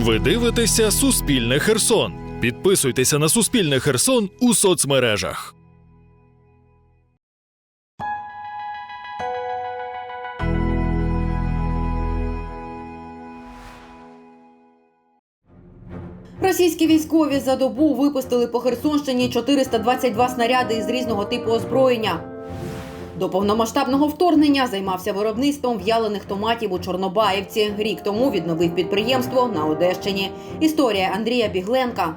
Ви дивитеся Суспільне Херсон. Підписуйтеся на Суспільне Херсон у соцмережах. Російські військові за добу випустили по Херсонщині 422 снаряди із різного типу озброєння. До повномасштабного вторгнення займався виробництвом в'ялених томатів у Чорнобаївці. Рік тому відновив підприємство на Одещині. Історія Андрія Бігленка.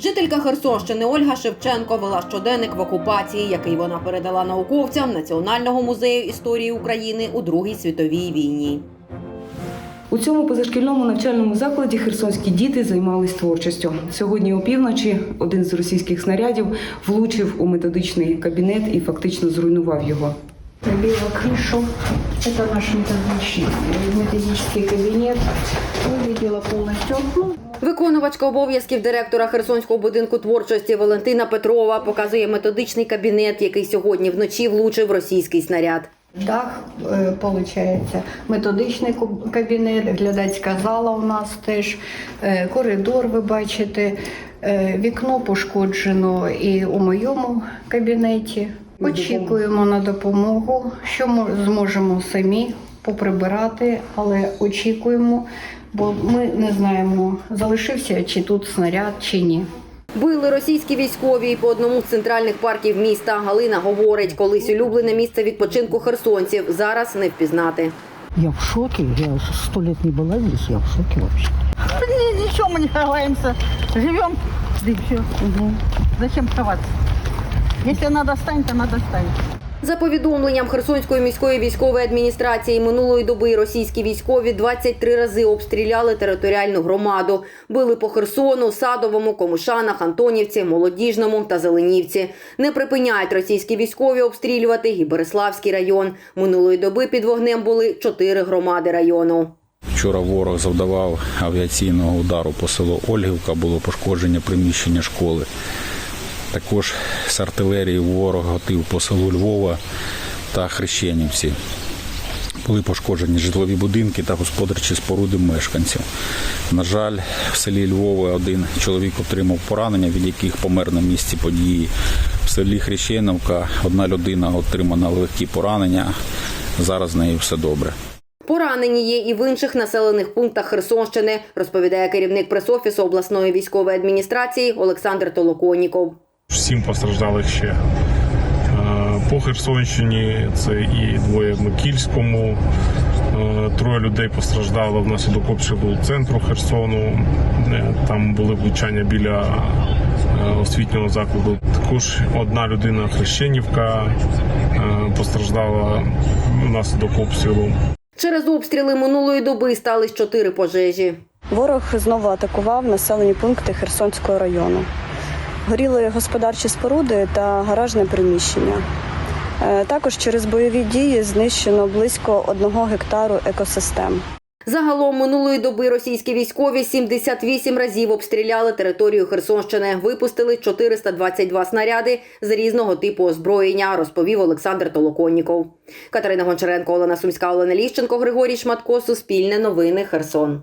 Жителька Херсонщини Ольга Шевченко вела щоденник в окупації, який вона передала науковцям Національного музею історії України у Другій світовій війні. У цьому позашкільному навчальному закладі херсонські діти займались творчістю. Сьогодні опівночі один з російських снарядів влучив у методичний кабінет і фактично зруйнував його. пробила крышу. Это наш методичный, методический кабинет. Увидела полностью окно. Виконувачка обов'язків директора Херсонського будинку творчості Валентина Петрова показує методичний кабінет, який сьогодні вночі влучив російський снаряд. Дах, е, получається, методичний каб- кабінет, глядацька зала у нас теж, е, коридор, ви бачите, е, вікно пошкоджено і у моєму кабінеті. Очікуємо на допомогу, що ми зможемо самі поприбирати, але очікуємо, бо ми не знаємо, залишився чи тут снаряд, чи ні. Били російські військові і по одному з центральних парків міста. Галина говорить, колись улюблене місце відпочинку херсонців. Зараз не впізнати. Я в шоке. Я сто лет не была здесь, я в шоке вообще. Ни- Ничего мы не ховаемся. Живем, да и все. Зачем ховаться? Если надо стань, то надо стань. За повідомленням Херсонської міської військової адміністрації минулої доби російські військові 23 рази обстріляли територіальну громаду. Били по Херсону, Садовому, Комушанах, Антонівці, Молодіжному та Зеленівці. Не припиняють російські військові обстрілювати і Береславський район. Минулої доби під вогнем були чотири громади району. Вчора ворог завдавав авіаційного удару по селу Ольгівка, було пошкодження приміщення школи. Також з артилерії ворог готив по селу Львова та Хрещенівці. Були пошкоджені житлові будинки та господарчі споруди мешканців. На жаль, в селі Львове один чоловік отримав поранення, від яких помер на місці події. В селі Хрещеновка одна людина отримана легкі поранення. Зараз з нею все добре. Поранені є і в інших населених пунктах Херсонщини, розповідає керівник пресофісу обласної військової адміністрації Олександр Толоконіков. Сім постраждалих ще. Е, По Херсонщині це і двоє в Микільському. Е, Троє людей постраждало внаслідок обстрілу центру Херсону. Е, Там були влучання біля освітнього закладу. Також одна людина Хрещенівка постраждала внаслідок обстрілу. Через обстріли минулої доби стались чотири пожежі. Ворог знову атакував населені пункти Херсонського району. Горіли господарчі споруди та гаражне приміщення. Е, Також через бойові дії знищено близько одного гектару екосистем. Загалом минулої доби російські військові 78 разів обстріляли територію Херсонщини. Випустили 422 снаряди з різного типу озброєння, розповів Олександр Толоконніков. Катерина Гончаренко, Олена Сумська, Олена Ліщенко, Григорій Шматко, Суспільне новини, Херсон.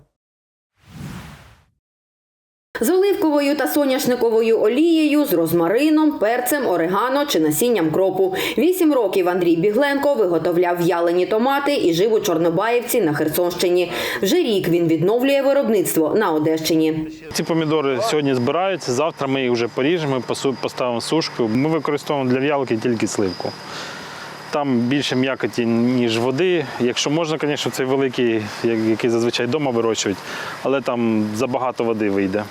З оливковою та соняшниковою олією, з розмарином, перцем, орегано чи насінням кропу. Вісім років Андрій Бігленко виготовляв в'ялені томати і жив у Чорнобаївці на Херсонщині. Вже рік він відновлює виробництво на Одещині. Ці помідори сьогодні збираються, завтра ми їх вже поріжемо, поставимо сушку. Ми використовуємо для в'ялки тільки сливку. Там більше м'якоті, ніж води. Якщо можна, звісно, цей великий, як- який зазвичай вдома вирощують, але там забагато води вийде.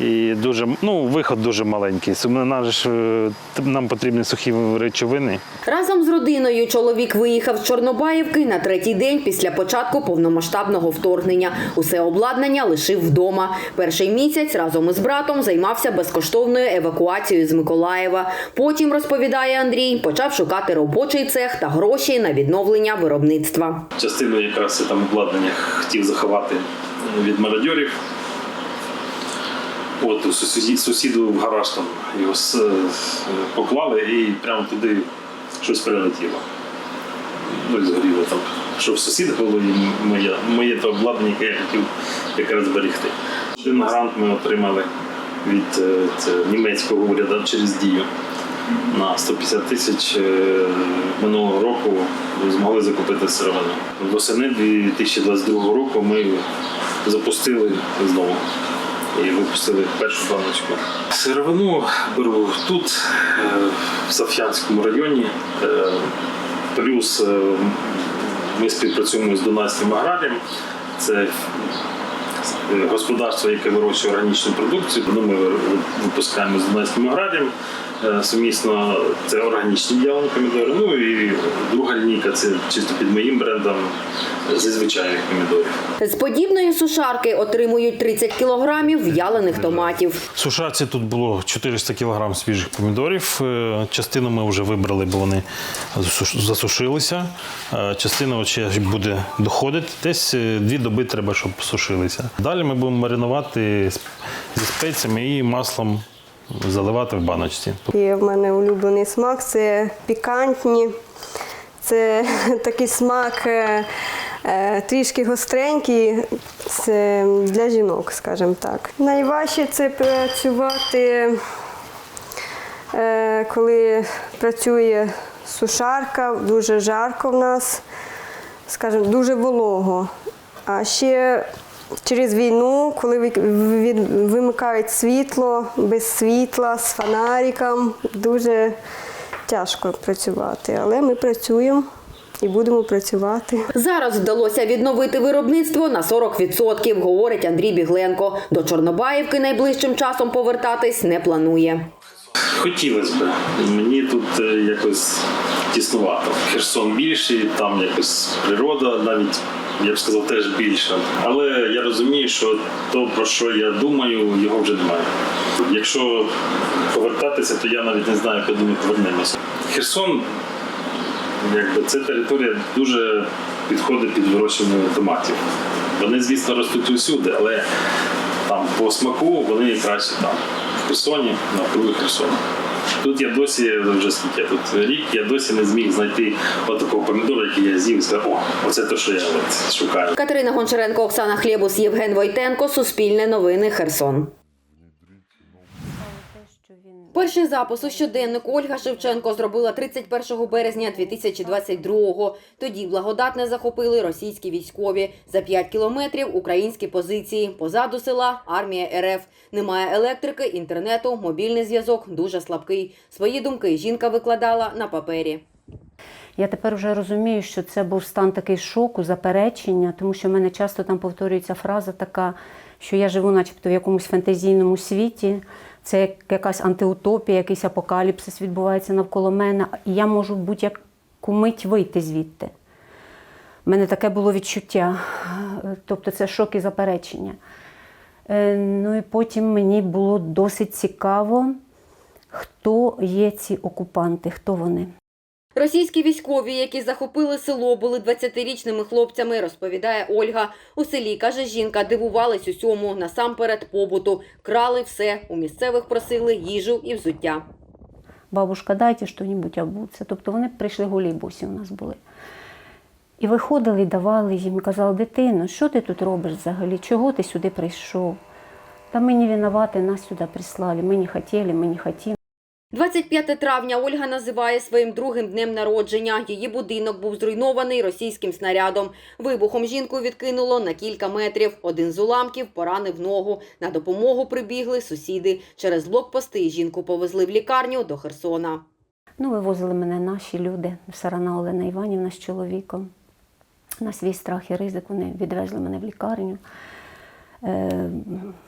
І дуже, ну, виход дуже маленький. Сум- Нам, ж, е, нам потрібні сухі речовини. Разом з родиною чоловік виїхав з Чорнобаївки на третій день після початку повномасштабного вторгнення. Усе обладнання лишив вдома. Перший місяць разом із братом займався безкоштовною евакуацією з Миколаєва. Потім, розповідає Андрій, почав шукати робочий цех та гроші на відновлення виробництва. Частину якраз там обладнання хотів заховати від мародьорів. От у сусіді, сусіду в гараж там його поклали і прямо туди щось прилетіло. Ну і згоріло там що в сусідах було і моє, моє то обладнання, яке я хотів якраз зберегти. Один грант ми отримали від е, це, німецького уряду через дію на 150 тисяч е, минулого року змогли закупити сировину. Восени 2022 року ми запустили знову і випустили першу баночку. Сировину беру тут, е, в Саф'янському районі. Е, Плюс е, ми співпрацюємо з Дунайським аграрієм. Це господарство, яке вирощує органічну продукцію. Ну, ми випускаємо з Дунайським аграрієм. Сумісно це органічні в'ялені помідори. Ну і друга лінійка це чисто під моїм брендом зі звичайних помідорів. З подібної сушарки отримують 30 кілограмів в'ялених томатів. В сушарці тут було 400 кг свіжих помідорів. Е, Частину ми вже вибрали, бо вони засушилися. Е, Частина ще буде доходити. Десь е, дві доби треба, щоб сушилися. Далі ми будемо маринувати з- зі спеціями і маслом заливати в баночці. І в мене улюблений смак це пікантні. Це такий смак трішки гостренький. Це для жінок, скажімо так. Найважче це працювати, е, коли працює сушарка, дуже жарко в нас, скажімо, дуже волого. А ще через війну, коли вимикають світло, без світла, з фонариком, дуже тяжко працювати. Але ми працюємо і будемо працювати. Зараз вдалося відновити виробництво на 40%, говорить Андрій Бігленко. До Чорнобаївки найближчим часом повертатись не планує. Хотілося б. Мені тут е, якось тіснувато. Херсон більший, там якось природа навіть. Я б сказав, теж більша. Але я розумію, що то, про що я думаю, його вже немає. Якщо повертатися, то я навіть не знаю, куди ми повернемося. Херсон, якби це територія дуже підходить під вирощування томатів. Вони, звісно, ростуть усюди, але там по смаку вони краще там. В Херсоні, на навкруги Херсона. Тут я досі вже скільки тут рік, я досі не зміг знайти отакого помідора, який я з'їв сказав, о, оце те, що я от шукаю. Катерина Гончаренко, Оксана Хлєбус, Євген Войтенко. Суспільне новини. Херсон. Перший запис у щоденнику Ольга Шевченко зробила 31 березня 2022-го. Тоді благодатне захопили російські військові. За 5 кілометрів українські позиції. Позаду села армія РФ. Немає електрики, інтернету, мобільний зв'язок дуже слабкий. Свої думки жінка викладала на папері. Я тепер вже розумію, що це був стан такий шоку, заперечення, тому що в мене часто там повторюється фраза така, що я живу, начебто, в якомусь фантазійному світі. Це якась антиутопія, якийсь апокаліпсис відбувається навколо мене, і я можу будь-яку мить вийти звідти. У мене таке було відчуття. Тобто це шок і заперечення. Е, Ну і потім мені було досить цікаво, хто є ці окупанти, хто вони. Російські військові, які захопили село, були 20-річними хлопцями, розповідає Ольга. У селі, каже жінка, дивувались усьому, насамперед побуту. Крали все, у місцевих просили їжу і взуття. бабушка, дайте що-небудь обуться. Тобто вони прийшли голі босі у нас були. І виходили, давали їм, казали, дитино, що ти тут робиш взагалі? Чого ти сюди прийшов? Та ми не винуваті, нас сюди прислали. Ми не хотіли, ми не хотіли. 25 травня Ольга називає своїм другим днем народження. Її будинок був зруйнований російським снарядом. Вибухом жінку відкинуло на кілька метрів. Один з уламків поранив ногу. На допомогу прибігли сусіди. Через блокпости жінку повезли в лікарню до Херсона. Ну, вивозили мене наші люди, Сарана Олена Іванівна з чоловіком. На свій страх і ризик вони відвезли мене в лікарню. Е,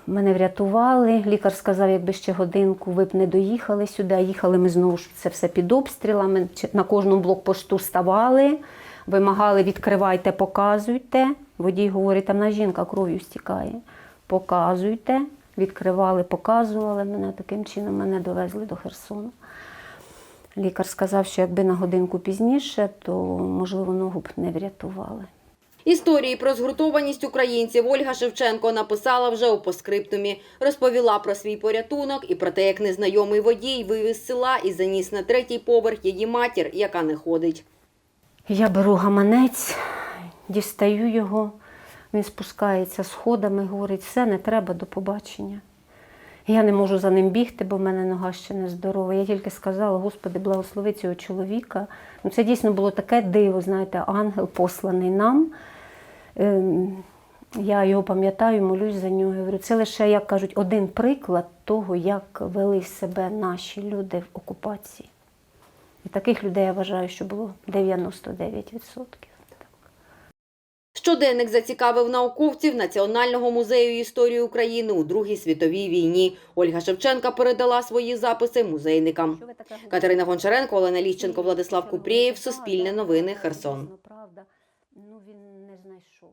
мене врятували. Лікар сказав, якби ще годинку ви б не доїхали сюди. Їхали ми знову ж це все під обстрілами. На кожному блокпосту ставали, вимагали, відкривайте, показуйте. Водій говорить, там на жінка кров'ю стікає. Показуйте. Відкривали, показували мене. Таким чином мене довезли до Херсону. Лікар сказав, що якби на годинку пізніше, то можливо ногу б не врятували. Історії про згуртованість українців Ольга Шевченко написала вже у поскриптумі. Розповіла про свій порятунок і про те, як незнайомий водій вивіз з села і заніс на третій поверх її матір, яка не ходить. Я беру гаманець дістаю його, він спускається сходами, говорить, все, не треба, до побачення. Я не можу за ним бігти, бо в мене нога ще не здорова. Я тільки сказала, Господи, благослови цього чоловіка. Ну, це дійсно було таке диво, знаєте, ангел посланий нам. Ем, Я його пам'ятаю, молюсь за нього. Говорю, це лише, як кажуть, один приклад того, як вели себе наші люди в окупації. І таких людей я вважаю, що було 99%. Щоденник зацікавив науковців Національного музею історії України у Другій світовій війні. Ольга Шевченка передала свої записи музейникам. Катерина Гончаренко, Олена Ліщенко, Владислав Купрєєв, Суспільне новини, Херсон. Правда, ну він не знайшов.